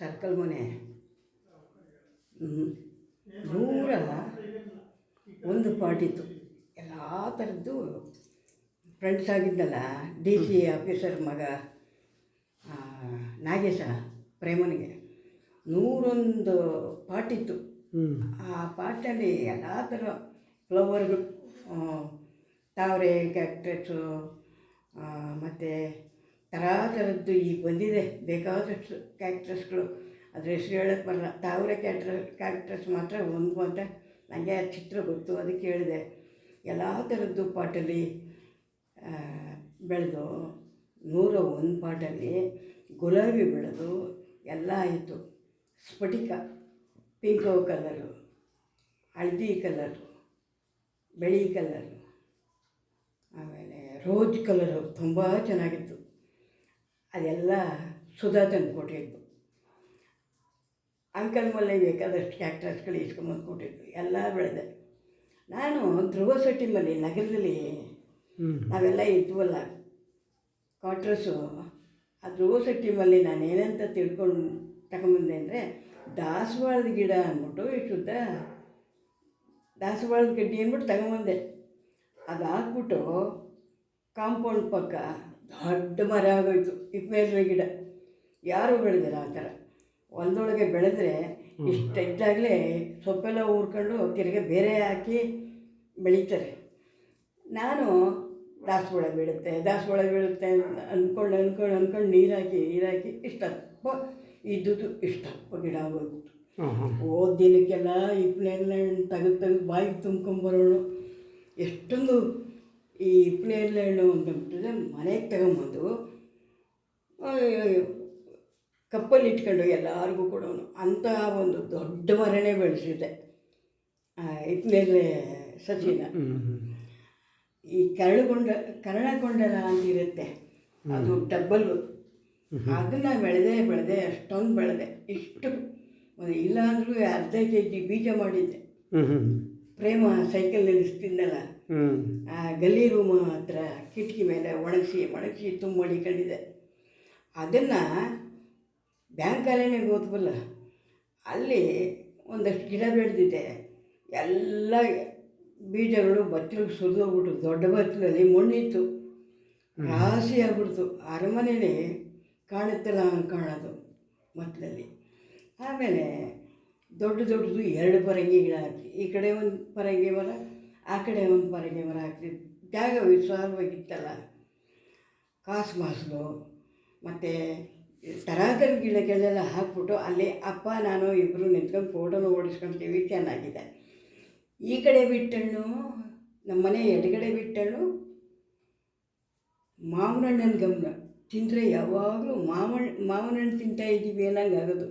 Circle ಮನೆ. ದೂರ ನೂರ ಒಂದು ಪಾಟಿತ್ತು ಎಲ್ಲ ಥರದ್ದು ಫ್ರೆಂಡ್ಸ್ ಆಗಿದ್ದಲ್ಲ ಡಿ ಸಿ ಆಫೀಸರ್ ಮಗ ನಾಗೇಶ ಪ್ರೇಮನಿಗೆ. ನೂರೊಂದು ಪಾಟಿತ್ತು ಆ ಪಾಟಲ್ಲಿ ಎಲ್ಲ ಥರ ಫ್ಲವರ್ಗಳು ತಾವರೆ ಕ್ಯಾಕ್ಟಸು ಮತ್ತು ಥರ ಥರದ್ದು ಈಗ ಬಂದಿದೆ ಬೇಕಾದಷ್ಟು ಕ್ಯಾಕ್ಟಸ್ಗಳು ಅದ್ರ ಹೆಸರು ಹೇಳಕ್ಕೆ ಬರಲ್ಲ. ತಾವರೆ ಕ್ಯಾಕ್ಟ್ರ ಕ್ಯಾಕ್ಟಸ್ ಮಾತ್ರ ಒಂದು ಅಂತ ನನಗೆ ಆ ಚಿತ್ರ ಗೊತ್ತು, ಅದಕ್ಕೆ ಹೇಳಿದೆ. ಎಲ್ಲ ಥರದ್ದು ಪಾಟಲ್ಲಿ ಬೆಳೆದು ನೂರ ಒಂದು ಪಾಟಲ್ಲಿ ಗುಲಾಬಿ ಬೆಳೆದು ಎಲ್ಲ ಆಯಿತು. ಸ್ಫಟಿಕ ಪಿಂಕ್ ಕಲರು ಹಳದಿ ಕಲರು ಬಿಳಿ ಕಲರು ಆಮೇಲೆ ರೋಜ್ ಕಲರು ತುಂಬ ಚೆನ್ನಾಗಿತ್ತು. ಅದೆಲ್ಲ ಸುಧಾ ತಂದು ಕೊಟ್ಟಿದ್ದು. ಅಂಕಲ್ ಮಲ್ಲೆ ಬೇಕಾದಷ್ಟು ಕ್ಯಾಕ್ಟಸ್ಗಳು ಇಸ್ಕೊಂಬಂದು ಕೊಟ್ಟಿದ್ದು. ಎಲ್ಲ ಬೆಳೆದೆ. ನಾನು ಧ್ರುವ ಸೆಟ್ಟಿಮಲ್ಲಿ ನಗರದಲ್ಲಿ ನಾವೆಲ್ಲ ಇದ್ವಲ್ಲ ಕ್ವಾಟ್ರಸ್ಸು ಆ ಧ್ರುವ ಸೆಟ್ಟಿಮಲ್ಲಿ ನಾನು ಏನಂತ ತಿಳ್ಕೊಂಡು ತಗೊಂಬಂದೆ ಅಂದರೆ ದಾಸವಾಳದ ಗಿಡ ಅಂದ್ಬಿಟ್ಟು ಶುದ್ಧ ದಾಸವಾಳದ ಗಡ್ಡಿ ಅಂದ್ಬಿಟ್ಟು ತಗೊಂಬಂದೆ. ಅದು ಹಾಕ್ಬಿಟ್ಟು ಕಾಂಪೌಂಡ್ ಪಕ್ಕ ದೊಡ್ಡ ಮರ ಆಗೋಯ್ತು ಇಪ್ಪನೇರಳೆ ಗಿಡ. ಯಾರು ಬೆಳೆದಿಲ್ಲ ಆ ಥರ. ಹೊಲದೊಳಗೆ ಬೆಳೆದ್ರೆ ಇಷ್ಟು ಇದ್ದಾಗಲೇ ಸೊಪ್ಪೆಲ್ಲ ಊರ್ಕೊಂಡು ತಿರ್ಗಿ ಬೇರೆ ಹಾಕಿ ಬೆಳೀತಾರೆ. ನಾನು ದಾಸವಾಳ ಬೀಳುತ್ತೆ ದಾಸವಾಳ ಬೀಳುತ್ತೆ ಅಂದ್ಕೊಂಡು ಅಂದ್ಕೊಂಡು ಅಂದ್ಕೊಂಡು ನೀರು ಹಾಕಿ ನೀರು ಹಾಕಿ ಇಷ್ಟಪ್ಪ ಇದ್ದುದು ಇಷ್ಟಪ್ಪ ಗಿಡ ಹಾಂ ಹೋದ ದಿನಕ್ಕೆಲ್ಲ ಇಪ್ಪನೆಲ್ಲ ತೆಗೆದು ತೆಗೆದು ಬಾಯಿಗೆ ತುಂಬ್ಕೊಂಬರೋಳು ಎಷ್ಟೊಂದು ಈ ಇಪ್ಪನೆಲ್ಲ ಹಣ್ಣು ಅಂತಂಬಿಟ್ಟಿದ್ರೆ ಮನೆಗೆ ತಗೊಂಬಂದು ಕಪ್ಪಲ್ಲಿ ಇಟ್ಕೊಂಡು ಎಲ್ಲರಿಗೂ ಕೊಡೋನು. ಅಂತಹ ಒಂದು ದೊಡ್ಡ ಮರನೇ ಬೆಳೆಸಿದ್ದೆ. ಇಟ್ನೇಲೆ ಸಸಿನ. ಈ ಕರಳುಗೊಂಡ ಕರ್ಣಗೊಂಡಲ ಅಂತಿರುತ್ತೆ. ಅದು ಡಬ್ಬಲ್ಲು. ಅದನ್ನು ಬೆಳೆದೆ ಬೆಳೆದೆ ಅಷ್ಟೊಂದು ಬೆಳೆದೆ. ಇಷ್ಟು ಒಂದು ಇಲ್ಲಾಂದ್ರೂ ಅರ್ಧ ಕೆ ಜಿ ಬೀಜ ಮಾಡಿದ್ದೆ. ಪ್ರೇಮ ಸೈಕಲ್ ನಿಲ್ಲಿಸ್ತಿದ್ದಲ್ಲ ಆ ಗಲ್ಲಿ ರೂಮ್ ಹತ್ರ ಕಿಟಕಿ ಮೇಲೆ ಒಣಗಿಸಿ ಒಣಗಿಸಿ ತುಂಬ ಮಡಿಕೊಂಡಿದ್ದೆ ಅದನ್ನು ಬ್ಯಾಂಕಲ್ಲೇ ಓದ್ಬಲ್ಲ ಅಲ್ಲಿ ಒಂದಷ್ಟು ಗಿಡ ಬೆಳೆದಿದೆ ಎಲ್ಲ ಬೀಜಗಳು ಬಚ್ಚಲಿಗೆ ಸುರಿದೋಗ್ಬಿಟ್ಟು ದೊಡ್ಡ ಬತ್ತಲಲ್ಲಿ ಮಣ್ಣಿತ್ತು. ರಾಶಿ ಆಗ್ಬಿಡ್ತು. ಅರಮನೆಯೇ ಕಾಣುತ್ತಲ್ಲ ಕಾಣೋದು ಮತ್ತಲಲ್ಲಿ ಆಮೇಲೆ ದೊಡ್ಡ ದೊಡ್ಡದು ಎರಡು ಪರಂಗಿ ಗಿಡ ಹಾಕಿ ಈ ಕಡೆ ಒಂದು ಪರಂಗಿ ಮರ, ಆ ಕಡೆ ಒಂದು ಪರಂಗಿ ಮರ ಹಾಕ್ತಿದ್ವಿ ಜಾಗ ವಿಶಾಲವಾಗಿತ್ತಲ್ಲ. ಕಾಸು ಮಾಸಲು, ಮತ್ತು ತರಾತರ ಗಿಡಗಳೆಲ್ಲ ಹಾಕ್ಬಿಟ್ಟು ಅಲ್ಲಿ ಅಪ್ಪ, ನಾನು ಇಬ್ಬರು ನಿಂತ್ಕೊಂಡು ಫೋಟೋನ ಓಡಿಸ್ಕೊಳ್ತೀವಿ ಚೆನ್ನಾಗಿದೆ. ಈ ಕಡೆ ಬಿಟ್ಟಣ್ಣು, ನಮ್ಮ ಮನೆ ಎಡಗಡೆ ಬಿಟ್ಟಣ್ಣು, ಮಾವಿನಣ್ಣನ ಗಮನ. ತಿಂದರೆ ಯಾವಾಗಲೂ ಮಾವಣ್ಣ ಮಾವಿನ ಹಣ್ಣು ತಿಂತಾ ಇದ್ದೀವಿ ಅನ್ನಂಗೆ ಆಗೋದು